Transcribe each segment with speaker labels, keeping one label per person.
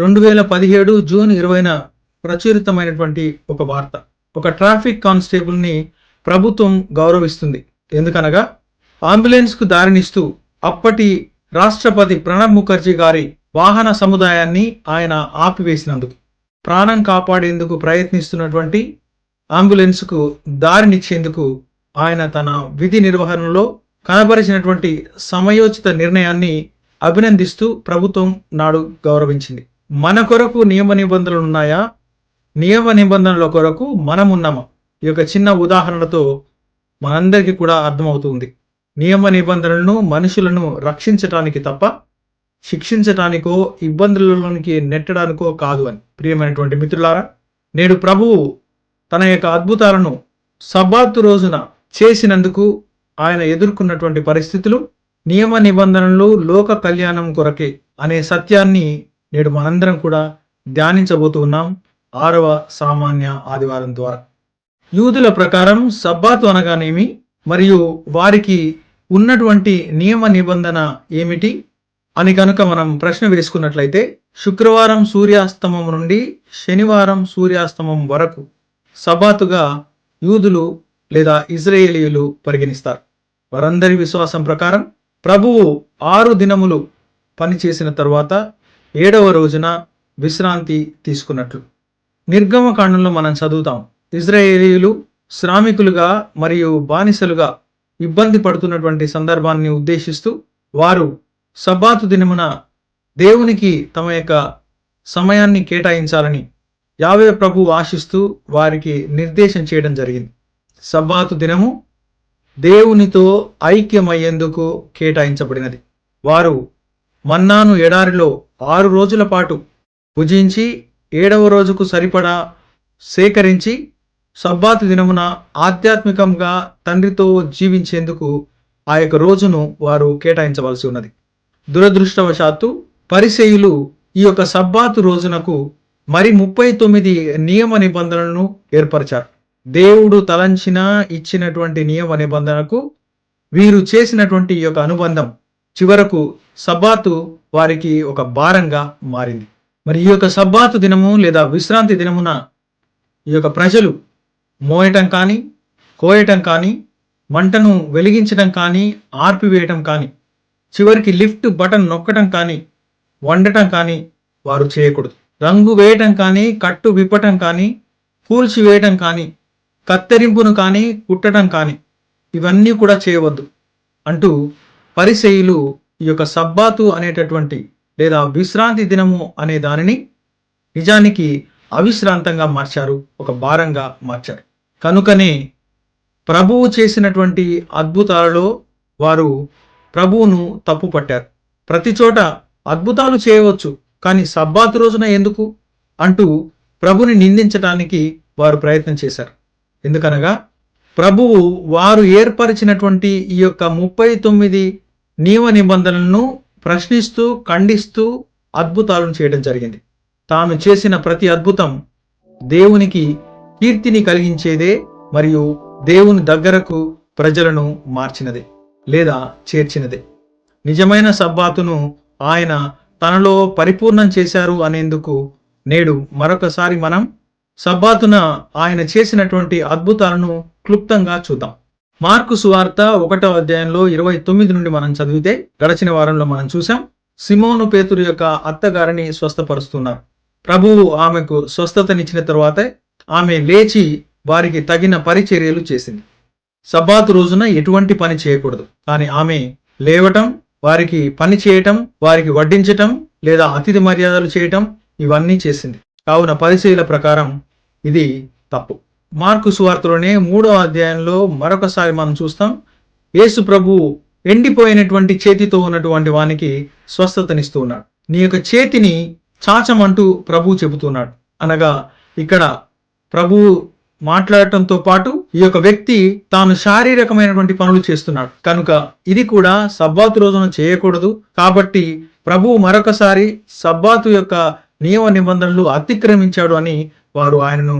Speaker 1: రెండు వేల పదిహేడు జూన్ ఇరవైన ప్రచురితమైనటువంటి ఒక వార్త. ఒక ట్రాఫిక్ కానిస్టేబుల్ని ప్రభుత్వం గౌరవిస్తుంది. ఎందుకనగా అంబులెన్స్కు దారినిస్తూ అప్పటి రాష్ట్రపతి ప్రణబ్ ముఖర్జీ గారి వాహన సముదాయాన్ని ఆయన ఆపివేసినందుకు ప్రాణం కాపాడేందుకు ప్రయత్నిస్తున్నటువంటి అంబులెన్స్కు దారినిచ్చేందుకు ఆయన తన విధి నిర్వహణలో కనబరిచినటువంటి సమయోచిత నిర్ణయాన్ని అభినందిస్తూ ప్రభుత్వం నాడు గౌరవించింది. మన కొరకు నియమ నిబంధనలు ఉన్నాయా? నియమ నిబంధనల కొరకు మనం ఉన్నామా ఈ యొక్క చిన్న ఉదాహరణతో మనందరికీ కూడా అర్థమవుతుంది. నియమ నిబంధనలను మనుషులను రక్షించటానికి తప్ప శిక్షించటానికో ఇబ్బందులలోనికి నెట్టడానికో కాదు అని. ప్రియమైనటువంటి మిత్రులారా నేడు ప్రభువు తన యొక్క అద్భుతాలను సబ్బాతు రోజున చేసినందుకు ఆయన ఎదుర్కొన్నటువంటి పరిస్థితులు నియమ నిబంధనలు లోక కళ్యాణం కొరకే అనే సత్యాన్ని నేడు మనందరం కూడా ధ్యానించబోతున్నాం ఆరవ సామాన్య ఆదివారం ద్వారా. యూదుల ప్రకారం సబ్బాతు అనగానేమి? మరియు వారికి ఉన్నటువంటి నియమ నిబంధన ఏమిటి? అని కనుక మనం ప్రశ్న వేసుకున్నట్లయితే శుక్రవారం సూర్యాస్తమం నుండి శనివారం సూర్యాస్తమం వరకు సబాతుగా యూదులు లేదా ఇజ్రాయేలీయులు పరిగణిస్తారు. వారందరి విశ్వాసం ప్రకారం ప్రభువు ఆరు దినములు పనిచేసిన తర్వాత ఏడవ రోజున విశ్రాంతి తీసుకున్నట్లు. నిర్గమకాండంలో మనం చదువుతాం. ఇజ్రాయేలీలు శ్రామికులుగా మరియు బానిసలుగా ఇబ్బంది పడుతున్నటువంటి సందర్భాన్ని ఉద్దేశిస్తూ వారు సబ్బాతు దినమున దేవునికి తమ యొక్క సమయాన్ని కేటాయించాలని యావే ప్రభు ఆశిస్తూ వారికి నిర్దేశం చేయడం జరిగింది. సబ్బాతు దినము దేవునితో ఐక్యమయ్యేందుకు కేటాయించబడినది. వారు మన్నాను ఎడారిలో ఆరు రోజుల పాటు పూజించి ఏడవ రోజుకు సరిపడా సేకరించి సబ్బాతు దినమున ఆధ్యాత్మికంగా తండ్రితో జీవించేందుకు ఆ యొక్క రోజును వారు కేటాయించవలసి ఉన్నది. దురదృష్టవశాత్తు పరిసయులు ఈ యొక్క సబ్బాతు రోజునకు మరి ముప్పై తొమ్మిది నియమ నిబంధనలను ఏర్పరిచారు. దేవుడు తలంచిన ఇచ్చినటువంటి నియమ నిబంధనకు వీరు చేసినటువంటి ఈ యొక్క అనుబంధం చివరకు సబ్బాతు వారికి ఒక భారంగా మారింది. మరి ఈ యొక్క సబ్బాతు దినము లేదా విశ్రాంతి దినమున ఈ యొక్క ప్రజలు మోయటం కానీ కోయటం కానీ మంటను వెలిగించడం కానీ ఆర్పివేయటం కానీ చివరికి లిఫ్ట్ బటన్ నొక్కటం కానీ వండటం కానీ వారు చేయకూడదు. రంగు వేయటం కానీ కట్టు విప్పటం కానీ కూల్చి వేయటం కానీ కత్తిరింపును కానీ కుట్టడం కానీ ఇవన్నీ కూడా చేయవద్దు అంటూ పరిశైలు ఈ యొక్క సబ్బాతు అనేటటువంటి లేదా విశ్రాంతి దినము అనే దానిని నిజానికి అవిశ్రాంతంగా మార్చారు ఒక భారంగా మార్చారు. కనుకనే ప్రభువు చేసినటువంటి అద్భుతాలలో వారు ప్రభువును తప్పు పట్టారు ప్రతి చోట అద్భుతాలు చేయవచ్చు కానీ సబ్బాతు రోజున ఎందుకు? అంటూ ప్రభుని నిందించడానికి వారు ప్రయత్నం చేశారు. ఎందుకనగా ప్రభువు వారు ఏర్పరిచినటువంటి ఈ యొక్క ముప్పై తొమ్మిది నియమ నిబంధనలను ప్రశ్నిస్తూ ఖండిస్తూ అద్భుతాలను చేయడం జరిగింది. తాను చేసిన ప్రతి అద్భుతం దేవునికి కీర్తిని కలిగించేదే మరియు దేవుని దగ్గరకు ప్రజలను మార్చినదే లేదా చేర్చినదే. నిజమైన సబ్బాతును ఆయన తనలో పరిపూర్ణం చేశారు అనేందుకు నేడు మరొకసారి మనం సబ్బాతున ఆయన చేసినటువంటి అద్భుతాలను క్లుప్తంగా చూద్దాం. మార్కు సువార్త ఒకటో అధ్యాయంలో ఇరవై తొమ్మిది నుండి మనం చదివితే గడచిన వారంలో మనం చూసాం సిమోను పేతురు యొక్క అత్తగారిని స్వస్థపరుస్తున్నారు. ప్రభువు ఆమెకు స్వస్థతనిచ్చిన తర్వాత ఆమె లేచి వారికి తగిన పరిచర్యలు చేసింది. సబ్బాత్ రోజున ఎటువంటి పని చేయకూడదు. కానీ ఆమె లేవటం వారికి పని చేయటం వారికి వడ్డించటం లేదా అతిథి మర్యాదలు చేయటం ఇవన్నీ చేసింది. కావున పరిశీల ప్రకారం ఇది తప్పు. మార్కు సువార్తలోనే మూడో అధ్యాయంలో మరొకసారి మనం చూస్తాం యేసు ప్రభు ఎండిపోయినటువంటి చేతితో ఉన్నటువంటి వానికి స్వస్థతనిస్తూ ఉన్నాడు. నీ యొక్క చేతిని చాచమంటూ ప్రభు చెబుతున్నాడు. అనగా ఇక్కడ ప్రభు మాట్లాడటంతో పాటు ఈ యొక్క వ్యక్తి తాను శారీరకమైనటువంటి పనులు చేస్తున్నాడు. కనుక ఇది కూడా సబ్బాతు రోజున చేయకూడదు. కాబట్టి ప్రభు మరొకసారి సబ్బాతు యొక్క నియమ నిబంధనలు అతిక్రమించాడు అని వారు ఆయనను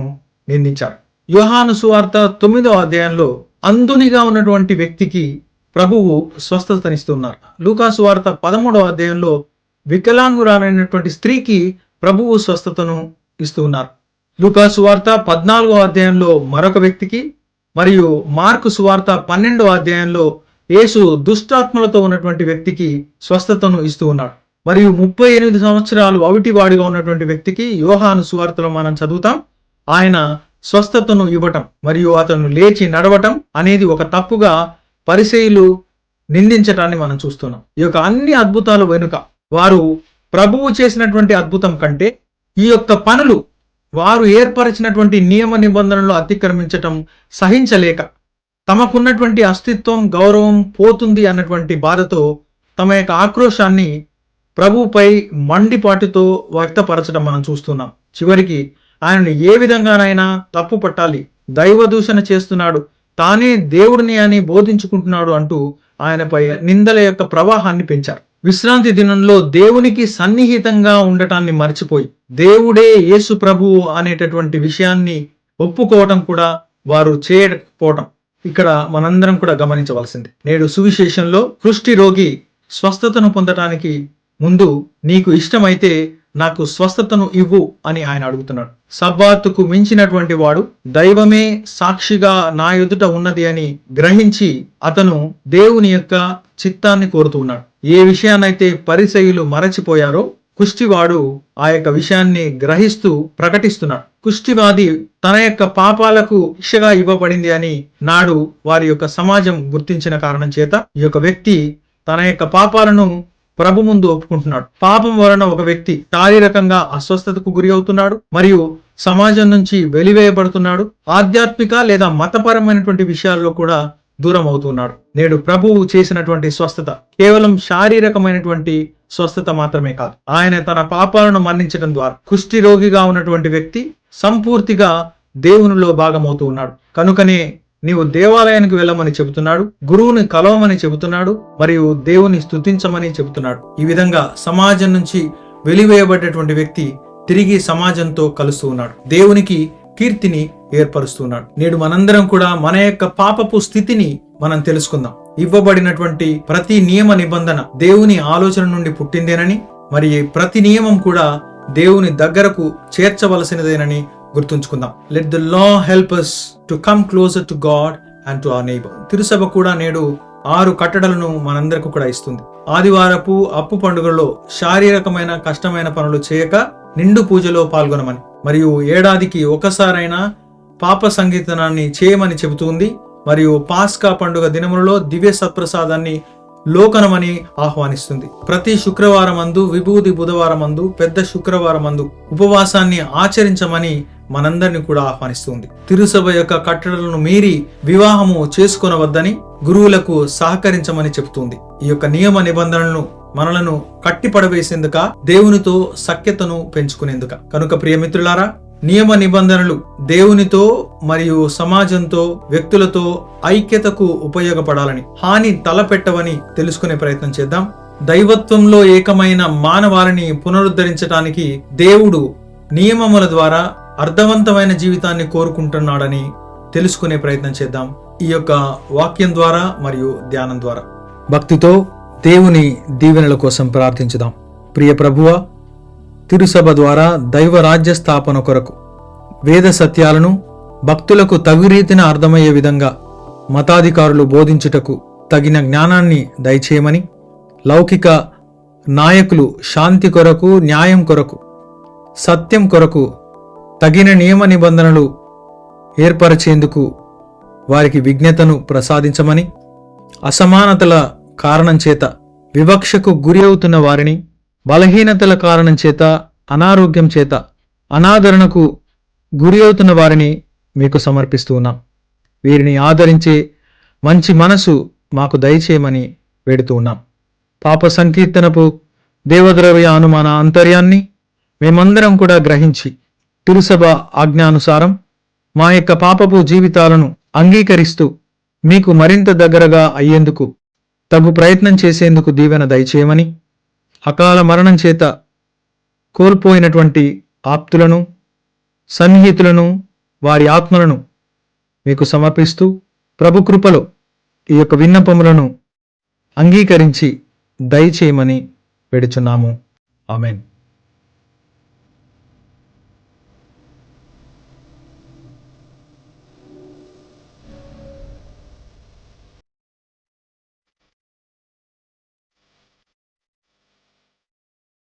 Speaker 1: నిందించారు. యోహాను సువార్త తొమ్మిదవ అధ్యాయంలో అంధునిగా ఉన్నటువంటి వ్యక్తికి ప్రభువు స్వస్థతనిస్తున్నారు. లూకాసు వార్త పదమూడవ అధ్యాయంలో వికలాంగురాలైనటువంటి స్త్రీకి ప్రభువు స్వస్థతను ఇస్తూ ఉన్నారు లూకా వార్త పద్నాలుగో అధ్యాయంలో మరొక వ్యక్తికి మరియు మార్కు సువార్త పన్నెండవ అధ్యాయంలో యేసు దుష్టాత్మలతో ఉన్నటువంటి వ్యక్తికి స్వస్థతను ఇస్తూ ఉన్నాడు. మరియు ముప్పై ఎనిమిది సంవత్సరాలు అవిటివాడిగా ఉన్నటువంటి వ్యక్తికి యోహాను సువార్తలో మనం చదువుతాం. ఆయన స్వస్థతను ఇవ్వటం మరియు అతను లేచి నడవటం అనేది ఒక తప్పుగా పరిచయులు నిందించటాన్ని మనం చూస్తున్నాం. ఈ యొక్క అన్ని అద్భుతాలు వెనుక వారు ప్రభువు చేసినటువంటి అద్భుతం కంటే ఈ యొక్క పనులు వారు ఏర్పరిచినటువంటి నియమ నిబంధనలు అతిక్రమించటం సహించలేక తమకున్నటువంటి అస్తిత్వం గౌరవం పోతుంది అన్నటువంటి బాధతో తమ యొక్క ఆక్రోశాన్ని ప్రభుపై మండిపాటుతో వ్యక్తపరచడం మనం చూస్తున్నాం. చివరికి ఆయనను ఏ విధంగానైనా తప్పు పట్టాలి. దైవ దూషణ చేస్తున్నాడు. తానే దేవుడిని అని బోధించుకుంటున్నాడు అంటూ ఆయనపై నిందల యొక్క ప్రవాహాన్ని పెంచారు. విశ్రాంతి దినంలో దేవునికి సన్నిహితంగా ఉండటాన్ని మర్చిపోయి దేవుడే యేసు ప్రభువు అనేటటువంటి విషయాన్ని ఒప్పుకోవటం కూడా వారు చేయకపోవటం ఇక్కడ మనందరం కూడా గమనించవలసింది. నేడు సువిశేషంలో కృష్టి రోగి స్వస్థతను పొందటానికి ముందు నీకు ఇష్టమైతే నాకు స్వస్థతను ఇవ్వు అని ఆయన అడుగుతున్నాడు. సబ్బాతుకు మించినటువంటి వాడు దైవమే సాక్షిగా నా ఎదుట ఉన్నది అని గ్రహించి అతను దేవుని యొక్క చిత్తాన్ని కోరుతూ ఉన్నాడు. ఏ విషయాన్నైతే పరిసయులు మరచిపోయారో కుష్టివాడు ఆ యొక్క విషయాన్ని గ్రహిస్తూ ప్రకటిస్తున్నాడు. కుష్టివాది తన యొక్క పాపాలకు శిక్షగా ఇవ్వబడింది అని నాడు వారి యొక్క సమాజం గుర్తించిన కారణం చేత ఈ యొక్క వ్యక్తి తన యొక్క పాపాలను ప్రభు ముందు ఒప్పుకుంటున్నాడు. పాపం వలన ఒక వ్యక్తి శారీరకంగా అస్వస్థతకు గురి అవుతున్నాడు మరియు సమాజం నుంచి వెలివేయబడుతున్నాడు. ఆధ్యాత్మిక లేదా మతపరమైనటువంటి విషయాల్లో కూడా దూరం అవుతున్నాడు. నేడు ప్రభువు చేసినటువంటి స్వస్థత కేవలం శారీరకమైనటువంటి స్వస్థత మాత్రమే కాదు. ఆయన తన పాపాలను మన్నించడం ద్వారా కుష్టి రోగిగా ఉన్నటువంటి వ్యక్తి సంపూర్తిగా దేవునిలో భాగమవుతూ ఉన్నాడు. కనుకనే నీవు దేవాలయానికి వెళ్ళమని చెబుతున్నాడు గురువుని కలవమని చెబుతున్నాడు మరియు దేవుని స్తుతించమని చెబుతున్నాడు. ఈ విధంగా సమాజం నుంచి వెలివేయబడ్డటువంటి వ్యక్తి తిరిగి సమాజంతో కలుస్తూ ఉన్నాడు. దేవునికి కీర్తిని ఏర్పరుస్తున్నాడు నేడు మనందరం కూడా మన యొక్క పాపపు స్థితిని మనం తెలుసుకుందాం. ఇవ్వబడినటువంటి ప్రతి నియమ నిబంధన దేవుని ఆలోచన నుండి పుట్టిందేనని మరి ప్రతి నియమం కూడా దేవుని దగ్గరకు చేర్చవలసినదేనని గుర్తుంచుకుందాం. Let the law help us to come closer to God and to our neighbour తిరుసభ కూడా నేడు ఆరు కట్టడలను మనందరికి కూడా ఇస్తుంది. ఆదివారపు అప్పు పండుగలో శారీరకమైన కష్టమైన పనులు చేయక నిండు పూజలో పాల్గొనమని మరియు ఏడాదికి ఒకసారైనా పాప సంగీతనాన్ని చేయమని చెబుతుంది మరియు పాస్కా పండుగ దినములలో దివ్య సత్ప్రసాదాన్ని లోకనమని ఆహ్వానిస్తుంది. ప్రతి శుక్రవారం అందు విభూది బుధవారం అందు పెద్ద శుక్రవారం అందు ఉపవాసాన్ని ఆచరించమని మనందరిని కూడా ఆహ్వానిస్తుంది. తిరుసభ యొక్క కట్టడలను మీరి వివాహము చేసుకొనవద్దని గురువులకు సహకరించమని చెబుతుంది. ఈ యొక్క నియమ నిబంధనలను మనలను కట్టిపడవేసేందుక దేవునితో సఖ్యతను పెంచుకునేందుక. కనుక ప్రియమిత్రులారా నియమ నిబంధనలు దేవునితో మరియు సమాజంతో వ్యక్తులతో ఐక్యతకు ఉపయోగపడాలని హాని తలపెట్టవని తెలుసుకునే ప్రయత్నం చేద్దాం. దైవత్వంలో ఏకమైన మానవాళిని పునరుద్ధరించడానికి దేవుడు నియమముల ద్వారా అర్థవంతమైన జీవితాన్ని కోరుకుంటున్నాడని తెలుసుకునే ప్రయత్నం చేద్దాం ఈ యొక్క వాక్యం ద్వారా మరియు ధ్యానం ద్వారా. భక్తితో దేవుని దీవెనల కోసం ప్రార్థించుదాం. ప్రియ ప్రభువ తిరుసభ ద్వారా దైవ రాజ్య స్థాపన కొరకు వేద సత్యాలను భక్తులకు తగు రీతిన అర్థమయ్యే విధంగా మతాధికారులు బోధించుటకు తగిన జ్ఞానాన్ని దయచేయమని లౌకిక నాయకులు శాంతి కొరకు న్యాయం కొరకు సత్యం కొరకు తగిన నియమ నిబంధనలు ఏర్పరచేందుకు వారికి విజ్ఞతను ప్రసాదించమని అసమానతల కారణం చేత వివక్షకు గురి అవుతున్న వారిని బలహీనతల కారణం చేత అనారోగ్యం చేత అనాదరణకు గురి అవుతున్న వారిని మీకు సమర్పిస్తూ ఉన్నాం. వీరిని ఆదరించే మంచి మనసు మాకు దయచేయమని వేడుతూ ఉన్నాం. పాప సంకీర్తనపు దేవద్రవ్య అనుమాన అంతర్యాన్ని మేమందరం కూడా గ్రహించి తిరుసభ ఆజ్ఞానుసారం మా యొక్క పాపపు జీవితాలను అంగీకరిస్తూ మీకు మరింత దగ్గరగా అయ్యేందుకు తగు ప్రయత్నం చేసేందుకు దీవెన దయచేయమని అకాల మరణం చేత కోల్పోయినటువంటి ఆప్తులను సన్నిహితులను వారి ఆత్మలను మీకు సమర్పిస్తూ ప్రభు కృపలో ఈ యొక్క విన్నపములను అంగీకరించి దయచేయమని పెడుచున్నాము ఆమెన్.